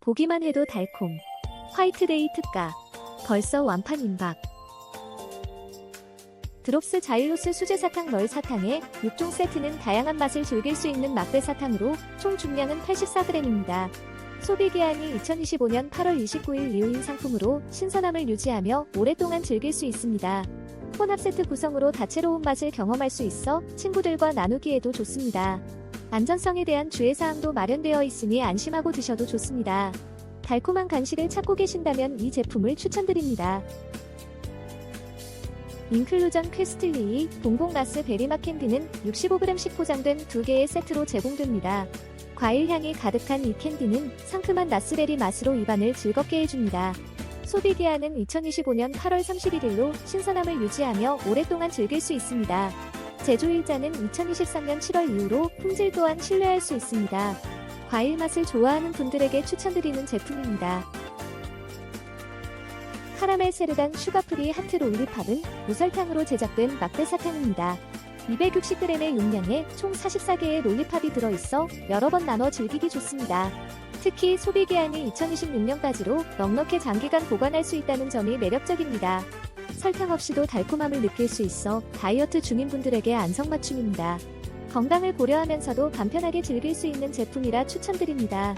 보기만 해도 달콤. 화이트데이 특가. 벌써 완판 임박. 드롭스 자일로스 수제 사탕 널 사탕에 6종 세트는 다양한 맛을 즐길 수 있는 막대 사탕으로 총 중량은 84g입니다. 소비 기한이 2025년 8월 29일 이후인 상품으로 신선함을 유지하며 오랫동안 즐길 수 있습니다. 혼합 세트 구성으로 다채로운 맛을 경험할 수 있어 친구들과 나누기에도 좋습니다. 안전성에 대한 주의사항도 마련되어 있으니 안심하고 드셔도 좋습니다. 달콤한 간식을 찾고 계신다면 이 제품을 추천드립니다. 인클루전 퀘스틀리 봉봉가스 베리맛 캔디는 65g씩 포장된 두 개의 세트로 제공됩니다. 과일 향이 가득한 이 캔디는 상큼한 나스베리 맛으로 입안을 즐겁게 해줍니다. 소비 기한은 2025년 8월 31일로 신선함을 유지하며 오랫동안 즐길 수 있습니다. 제조일자는 2023년 7월 이후로 품질 또한 신뢰할 수 있습니다. 과일 맛을 좋아하는 분들에게 추천드리는 제품입니다. 카라멜 세르단 슈가프리 하트 롤리팝은 무설탕으로 제작된 막대 사탕입니다. 260g의 용량에 총 44개의 롤리팝이 들어있어 여러 번 나눠 즐기기 좋습니다. 특히 소비 기한이 2026년까지로 넉넉히 장기간 보관할 수 있다는 점이 매력적입니다. 설탕 없이도 달콤함을 느낄 수 있어 다이어트 중인 분들에게 안성맞춤입니다. 건강을 고려하면서도 간편하게 즐길 수 있는 제품이라 추천드립니다.